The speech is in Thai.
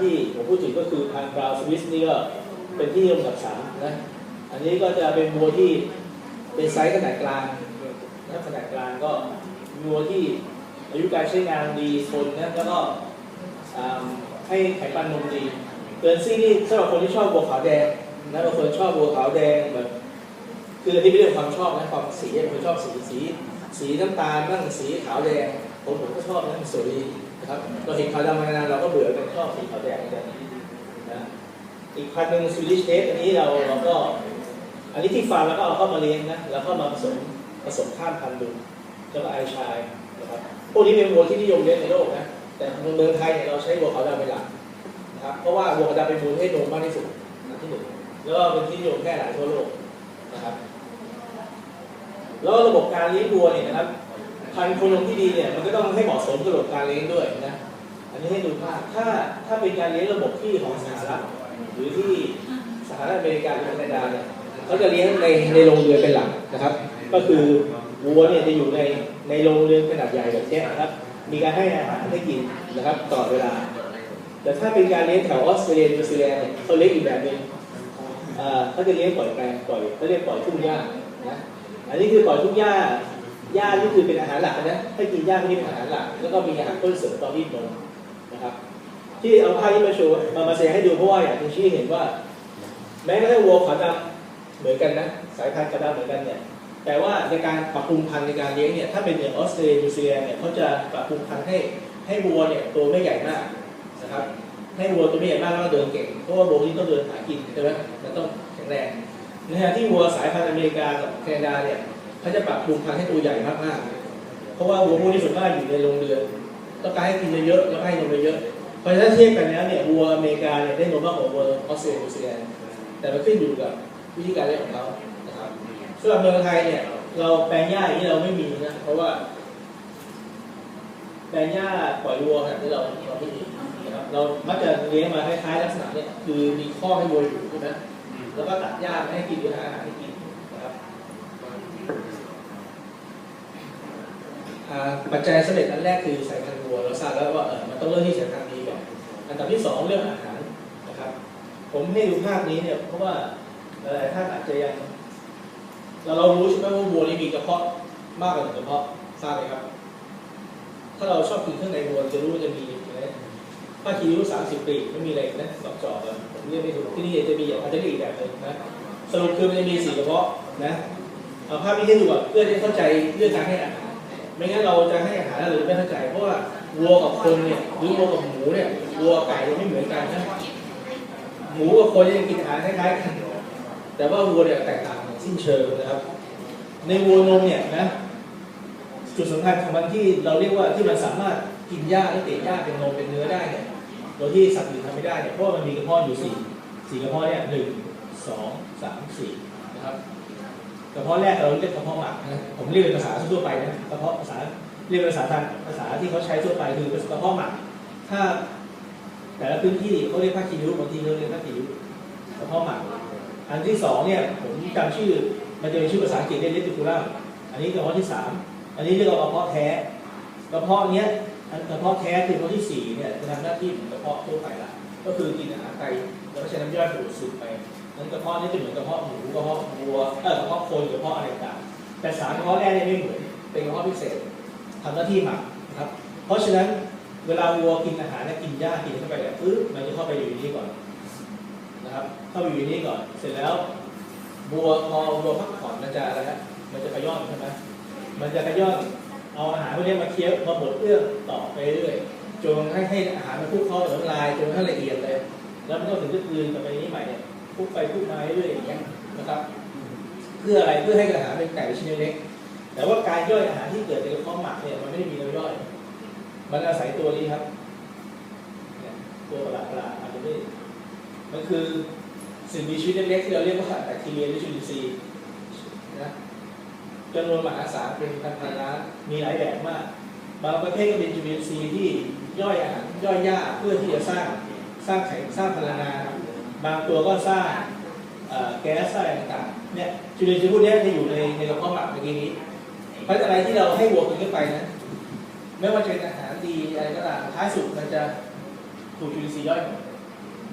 ที่ผมพูดถึงก็คือพันธุ์บราวน์สวิสนี่ก็เป็นที่นิยมกับสามนะอันนี้ก็จะเป็นวัวที่เป็นไซส์ขนาดกลางนะขนาดกลางก็วัวที่อายุการใช้งานดีทนนะแล้วก็อ่าให้ไขปันนมดีเกินซี่นี่สำหรับคนที่ชอบวัวขาวแดงนะบางคนชอบวัวขาวแดงแบบคืออันนี้ไม่เรื่องความชอบนะความสีบางคนชอบสีสี สีน้ำตาลบ้างสีขาวแดงผมผมก็ชอบนะมันสวยดีนะ ครับเราเห็นขาวดำมานานเราก็เบื่อกันชอบสีขาวแดงเหมือนกันนะอีกพันหนึ่งสวิชเทสอันนี้เราเราก็ อันนี้ที่ฟาร์มแล้วก็เอาเข้ามาเลี้ยงนะแล้วก็มาผสมผสมข้ามพันธุ์ดูแล้วก็ไอชายนะครับพวกนี้เป็นวัวที่นิยมเลี้ยงในโลกนะแต่ในเมืองไทยเนี่ยเราใช้วัวขาวดำเป็นหลักนะครับเพราะว่าวัวขาวดำเป็นวัวที่ให้นมมากที่สุดที่หนึ่งแล้วก็เป็นที่นิยมแพร่หลายทั่วโลกนะครับแล้วระบบการเลี้ยงวัวเนี่ยนะครับ พันธุ์โคนมที่ดีเนี่ยมันก็ต้องให้เหมาะสมกับระบบการเลี้ยงด้วยนะอันนี้ให้ดูภาพถ้าถ้าเป็นการเลี้ยงระบบที่ของสหรัฐหรือที่สหรัฐอเมริกาหรือแคนาดาเนี่ยเขาจะเลี้ยงในในโรงเรือนเป็นหลักนะครับ ก็คือวัวเนี่ยจะอยู่ในในโรงเรือนขนาดใหญ่แบบนี้นะครับ มีการให้อาหารให้กินนะครับตลอดเวลา แต่ถ้าเป็นการเลี้ยงแถวออสเตรเลียนิวซีแลนด์เนี่ยเขาเลี้ยงอีกแบบหนึ่งเขาจะเลี้ยงปล่อยแปลงปล่อยเขาเรียกปล่อยทุ่งหญ้านะอันนี้คือปล่อยทุกหญ้า หญ้านี่คือเป็นอาหารหลักนะให้กินหญ้าพวกนี้เป็นอาหารหลัก แล้วก็มีอาหารต้นเสริมตอนรีดนมนะครับ ที่เอาภาพนี้มาโชว์มามาแสดงให้ดูเพราะว่าอย่ากจะชี้เห็นว่า แม้กระทั่งวัวขาวดำเหมือนกันนะสายพันธุ์ขาวดำเหมือนกันเนี่ยแต่ว่าในการปรับปรุงพันธุ์ในการเลี้ยงเนี่ยถ้าเป็นอย่างออสเตรเลียนิวซีแลนด์เนี่ยเขาจะปรับปรุงพันธุ์ให้ให้วัวเนี่ยตัวไม่ใหญ่มากนะครับให้วัวตัวไม่ใหญ่มากแล้วก็เดินเก่งเพราะว่าวัวที่ต้องเดินหากินใช่ไหมมันต้องแข็งแรงในขณะที่วัวสายพันธุ์อเมริกากับแคนาดาเนี่ย เขาจะปรับปรุงพันธุ์ให้ตัวใหญ่มากๆ เพราะว่าวัวพวกนี้ส่วนมากอยู่ในโรงเรือนต้องการให้กินเยอะๆแล้วให้นมเยอะเพราะฉะนั้นเทียบกันแล้วเนี่ยวัวอเมริกาเนี่ยได้นมมากกว่าวัวออสเตรเลียนิวซีแลนด์แต่มันขึ้นอยู่กับวิธีการเลี้ยงของเขานะครับสำหรับเมืองไทยเนี่ยเราแปลงหญ้าอย่างนี้เราไม่มีนะเพราะว่า แปลงหญ้าปล่อยวัวขนาดที่เราเราไม่มีนะครับเรามักจะเลี้ยงมาคล้ายๆลักษณะเนี่ยคือมีข้อให้วัวอยู่ใช่ไหมแล้วก็ตัดหญ้าให้กินหรือหาอาหารให้กิน ปัจจัยสำเร็จอันแรกคือสายพันธุ์วัวเราทราบแล้วว่าเออมันต้องเริ่มที่สายพันธุ์นี้ก่อนอันดับที่สองเรื่องอาหารนะครับ ผมให้ดูภาพนี้เนี่ยเพราะว่าหลายๆท่านอาจจะยังเราเรารู้ใช่ไหมว่าวัวนี่มีกระเพาะมากกว่าหนึ่งกระเพาะทราบไหมครับ ถ้าเราชอบกินเครื่องในวัวจะรู้ว่าจะมีอะไรผ้าคีริ้วสามสิบปีไม่มีอะไรนะดอกจอกอะผมเรียกไม่ถูกที่นี่จะมีอย่างอาจจะเรีอีกแบบหนึงนะสรุปคือมันจะมีสี่กระเพาะนะ เอาภาพนี้ให้ดูเพื่อที่จะเข้าใจเรื่องการให้อาหารไม่งั้นเราจะให้อาหารแล้วเราจะไม่เข้าใจ เพราะว่าวัวกับคนเนี่ยหรือวัวกับหมูเนี่ยวัวไก่ไม่เหมือนกันนะหมูกับคนยังกินอาหารคล้ายๆกันแต่ว่าวัวเนี่ยแตกต่างอย่างสิ้นเชิงนะครับ ในวัวนมเนี่ยนะจุดสำคัญของมันที่เราเรียกว่าที่มันสามารถกินหญ้าและเตะหญ้าเป็นนมเป็นเนื้อได้เนี่ยโดยที่สัตว์อื่นทำไม่ได้เนี่ยเพราะมันมีกระเพาะอยู่สี่สี่กระเพาะเนี่ยหนึ่งสองสามสี่นะครับ กระเพาะแรกเราเรียกกระเพาะหมักนะผมเรียกเป็นภาษาทั่วไปนะกระเพาะภาษาเรียกเป็นภาษาทางภาษาที่เขาใช้ทั่วไปคือกระเพาะหมัก ถ้าแต่ละพื้นที่เขาเรียกผ้าคีริ้วบางทีเขาเรียกผ้าคีริ้วกระเพาะหมัก อันที่สองเนี่ยผมจำชื่อมันจะเป็นชื่อภาษาอังกฤษเรียกเลติคูลัมอันนี้กระเพาะที่สามอันนี้เรียกว่ากระเพาะแท้กระเพาะเนี้ยกระเพาะแท้คือกระเพาะที่สี่เนี่ยจะทำหน้าที่เหมือนกระเพาะทั่วไปละก็คือกินอาหารไตแล้วก็ใช้น้ำย่อยดูดซึมไป นั้นกระเพาะนี้จะเหมือนกระเพาะหมูกระเพาะวัวเออกระเพาะคนกระเพาะอะไรต่างแต่สามกระเพาะแรกเนี่ยไม่เหมือนเป็นกระเพาะพิเศษทำหน้าที่หมักนะครับ เพราะฉะนั้นเวลาวัวกินอาหารเนี่ยกินหญ้ากินเข้าไปเนี่ยปึ๊บมันจะเข้าไปอยู่ในนี้ก่อนนะครับ เข้าไปอยู่ในนี้ก่อน เสร็จแล้วบัวพอบัวพักผ่อนมันจะอะไรฮะมันจะขย้อนใช่ไหมมันจะขย้อนเอาอาหารพวกนี้มาเคี้ยวมาบดเอื้องต่อไปเรื่อยจนให้ให้อาหารมันคลุกเข้ากับน้ำลายจนให้ละเอียดเลย แล้วมันก็ถึงจะกลืนกับไปนี้ใหม่เนี่ย คลุกไปคลุกมาเรื่อยอย่างเงี้ยนะครับเพื่ออะไรเพื่อให้อาหารเป็นไก่ชิ้นเล็ก แต่ว่าการย่อยอาหารที่เกิดในกระเพาะหมักเนี่ยมันไม่ได้มีน้ำย่อย มันอาศัยตัวนี้ครับ ตัวประหลาดประหลาดๆอาจจะไม่มันคือสิ่งมีชีวิตเล็กๆที่เราเรียกว่าแบคทีเรียหรือจุลินทรีย์นะจำนวนมหาศาลเป็นพันๆล้านมีหลายแบบมาก บางประเภทก็เป็นจุลินทรีย์ที่ย่อยอาหารย่อยหญ้าเพื่อที่จะสร้างสร้างไขสร้างพลังงาน บางตัวก็สร้างแก๊สสร้างอะไรต่างๆเนี่ยจุลินทรีย์พวกนี้จะอยู่ในในกระเพาะหมักเมื่อกี้นี้เพราะฉะนั้นอะไรที่เราให้วัวกินเข้าไปนะไม่ว่าจะเป็นอาหารดีอะไรก็ตามท้ายสุดมันจะถูกจุลินทรีย์ย่อยหมด